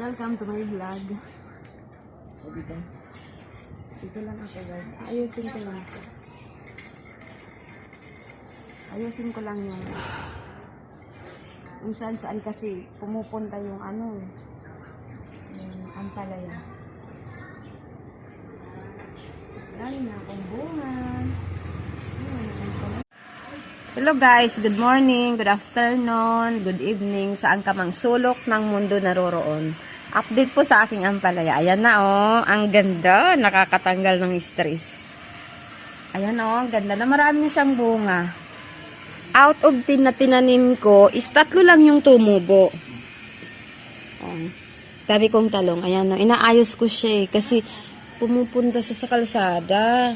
Welcome to my vlog. O, dito. Dito lang ako guys. Ayusin ko lang. Ayusin ko lang yung kung saan saan kasi pumupunta yung ano yung ampalaya. Dami na akong bunga. Hello guys, good morning, good afternoon, good evening, saan ka mang sulok ng mundo naroroon. Update po sa aking ampalaya. Ayan na oh, ang ganda, nakakatanggal ng stress. Ayan oh, ang ganda na marami na siyang bunga. Out of 10 na tinanim ko, is tatlo lang yung tumubo. Oh, dami kong talong. Ayan oh, inaayos ko siya eh, kasi pumupunta siya sa kalsada.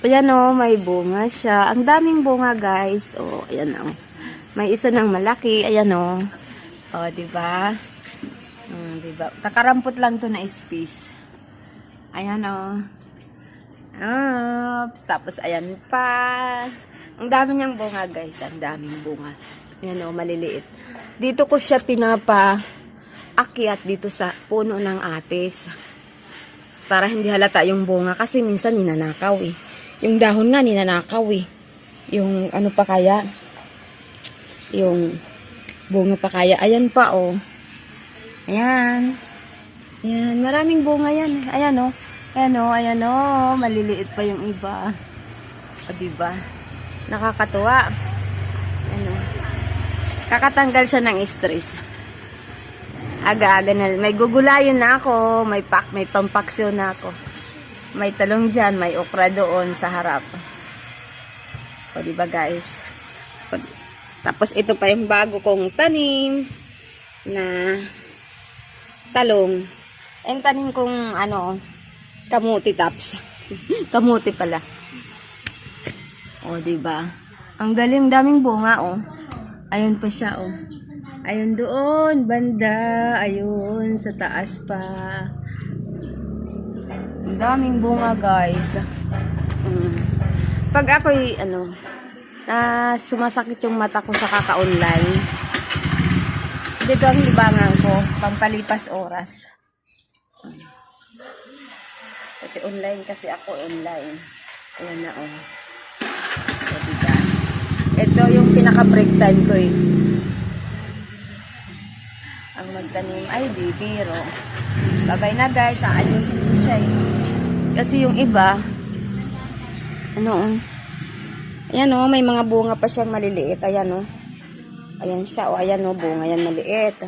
Ayan o, may bunga siya. Ang daming bunga, guys. O, ayan o. May isa ng malaki. Ayan o. O, diba? Hmm, diba? Takarampot lang to na space. Ayan o. Oops. Tapos, ayan pa. Ang dami niyang bunga, guys. Ang daming bunga. Ayan o, maliliit. Dito ko siya pinapa akyat dito sa puno ng atis. Para hindi halata yung bunga. Kasi minsan ninanakaw eh. Yung dahon nga ninanakaw eh. Yung ano pa kaya? Yung bunga pa kaya. Ayan pa oh. Ayan. Ayan. Maraming bunga yan. Ayan oh. Ayan oh. Ayan oh. Maliliit pa yung iba. O diba? Nakakatuwa. Ayan oh. Kakatanggal siya ng stress. Aga-aga na. May gugulayon na ako. May pak, may pampaksyo na ako. May talong dyan, may okra doon sa harap. O, diba guys? Tapos ito pa yung bago kong tanim na talong. Yung tanim kong ano, kamuti tops. kamuti pala. O, diba? Ang galing, daming bunga, oh. Ayun pa siya, oh. Ayun doon, banda. Ayun, sa taas pa. Ang daming bunga, guys. Mm. Pag ako'y, ano, na sumasakit yung mata ko sa kaka-online, dito ang libangan ko, pampalipas oras. Kasi online kasi ako, online. Ayan na, oh. Ito yung pinaka-break time ko, eh. Magtanim ay bibiro. Babay na guys, aayusin ko siya eh. Kasi yung iba, ano oh. Ayan oh, may mga bunga pa siyang maliliit. Ayan oh. Ayan siya oh, ayan oh, bunga yan maliit.